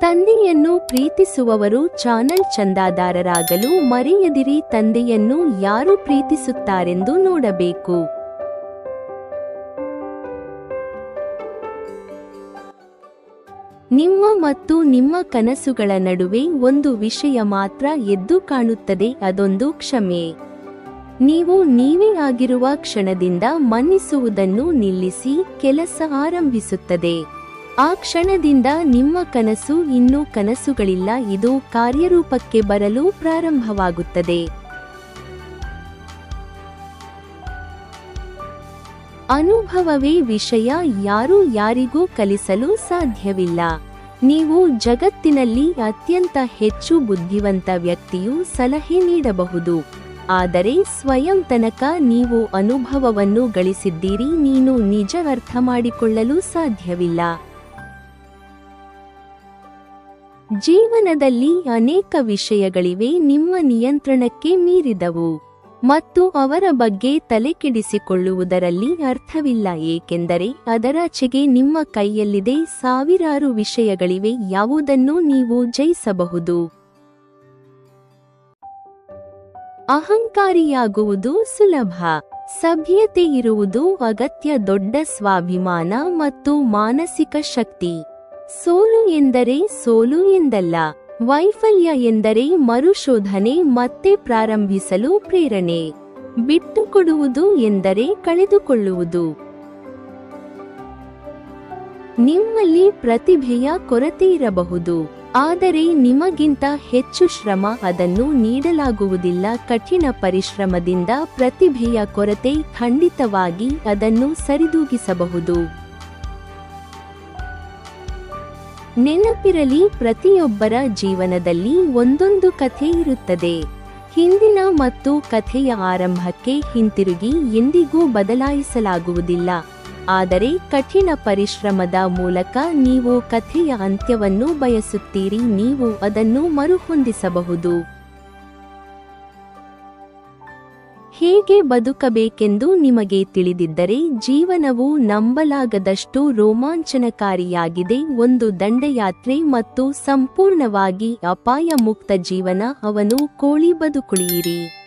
ತಂದೆಯನ್ನು ಪ್ರೀತಿಸುವವರು ಚಾನಲ್ ಚಂದಾದಾರರಾಗಲು ಮರೆಯದಿರಿ, ತಂದೆಯನ್ನು ಯಾರು ಪ್ರೀತಿಸುತ್ತಾರೆಂದು ನೋಡಬೇಕು. ನಿಮ್ಮ ಮತ್ತು ನಿಮ್ಮ ಕನಸುಗಳ ನಡುವೆ ಒಂದು ವಿಷಯ ಮಾತ್ರ ಎದ್ದು ಕಾಣುತ್ತದೆ, ಅದೊಂದು ಕ್ಷಮೆ. ನೀವು ನೀವೇ ಆಗಿರುವ ಕ್ಷಣದಿಂದ ಮನ್ನಿಸುವುದನ್ನು ನಿಲ್ಲಿಸಿ, ಕೆಲಸ ಆರಂಭಿಸುತ್ತದೆ. ಆ ಕ್ಷಣದಿಂದ ನಿಮ್ಮ ಕನಸು ಇನ್ನೂ ಕನಸುಗಳಿಲ್ಲ. ಇದು ಕಾರ್ಯರೂಪಕ್ಕೆ ಬರಲು ಪ್ರಾರಂಭವಾಗುತ್ತದೆ. ಅನುಭವವೇ ವಿಷಯ. ಯಾರೂ ಯಾರಿಗೂ ಕಲಿಸಲು ಸಾಧ್ಯವಿಲ್ಲ. ನೀವು ಜಗತ್ತಿನಲ್ಲಿ ಅತ್ಯಂತ ಹೆಚ್ಚು ಬುದ್ಧಿವಂತ ವ್ಯಕ್ತಿಯು ಸಲಹೆ ನೀಡಬಹುದು. ಆದರೆ ಸ್ವಯಂ ತನಕ ನೀವು ಅನುಭವವನ್ನು ಗಳಿಸಿದ್ದೀರಿ. ನೀನು ನಿಜ ಅರ್ಥ ಮಾಡಿಕೊಳ್ಳಲು ಸಾಧ್ಯವಿಲ್ಲ. ಜೀವನದಲ್ಲಿ ಅನೇಕ ವಿಷಯಗಳಿವೆ ನಿಮ್ಮ ನಿಯಂತ್ರಣಕ್ಕೆ ಮೀರಿದವು ಮತ್ತು ಅವರ ಬಗ್ಗೆ ತಲೆಕೆಡಿಸಿಕೊಳ್ಳುವುದರಲ್ಲಿ ಅರ್ಥವಿಲ್ಲ ಏಕೆಂದರೆ ಅದರಾಚೆಗೆ ನಿಮ್ಮ ಕೈಯಲ್ಲಿದೆ ಸಾವಿರಾರು ವಿಷಯಗಳಿವೆ ಯಾವುದನ್ನು ನೀವು ಜಯಿಸಬಹುದು. ಅಹಂಕಾರಿಯಾಗುವುದು ಸುಲಭ. ಸಭ್ಯತೆ ಇರುವುದು ಅಗತ್ಯ ದೊಡ್ಡ ಸ್ವಾಭಿಮಾನ ಮತ್ತು ಮಾನಸಿಕ ಶಕ್ತಿ. ಸೋಲು ಎಂದರೆ ಸೋಲು ಎಂದಲ್ಲ, ವೈಫಲ್ಯ ಎಂದರೆ ಮರುಶೋಧನೆ ಮತ್ತೆ ಪ್ರಾರಂಭಿಸಲು ಪ್ರೇರಣೆ. ಬಿಟ್ಟುಕೊಡುವುದು ಎಂದರೆ ಕಳೆದುಕೊಳ್ಳುವುದು. ನಿಮ್ಮಲ್ಲಿ ಪ್ರತಿಭೆಯ ಕೊರತೆ ಇರಬಹುದು, ಆದರೆ ನಿಮಗಿಂತ ಹೆಚ್ಚು ಶ್ರಮ ಅದನ್ನು ನೀಡಲಾಗುವುದಿಲ್ಲ. ಕಠಿಣ ಪರಿಶ್ರಮದಿಂದ ಪ್ರತಿಭೆಯ ಕೊರತೆ ಖಂಡಿತವಾಗಿ ಅದನ್ನು ಸರಿದೂಗಿಸಬಹುದು. ನೆನಪಿರಲಿ ಪ್ರತಿಯೊಬ್ಬರ ಜೀವನದಲ್ಲಿ ಒಂದೊಂದು ಕಥೆ ಇರುತ್ತದೆ. ಹಿಂದಿನ ಮತ್ತು ಕಥೆಯ ಆರಂಭಕ್ಕೆ ಹಿಂತಿರುಗಿ ಎಂದಿಗೂ ಬದಲಾಯಿಸಲಾಗುವುದಿಲ್ಲ. ಆದರೆ ಕಠಿಣ ಪರಿಶ್ರಮದ ಮೂಲಕ ನೀವು ಕಥೆಯ ಅಂತ್ಯವನ್ನು ಬಯಸುತ್ತೀರಿ, ನೀವು ಅದನ್ನು ಮರುಹೊಂದಿಸಬಹುದು. ಹೇಗೆ ಬದುಕಬೇಕೆಂದು ನಿಮಗೆ ತಿಳಿದಿದ್ದರೆ ಜೀವನವು ನಂಬಲಾಗದಷ್ಟು ರೋಮಾಂಚನಕಾರಿಯಾಗಿದೆ. ಒಂದು ದಂಡಯಾತ್ರೆ ಮತ್ತು ಸಂಪೂರ್ಣವಾಗಿ ಅಪಾಯ ಮುಕ್ತ ಜೀವನ, ಅವನು ಕೋಳಿ ಬದುಕುಳಿಯಿರಿ.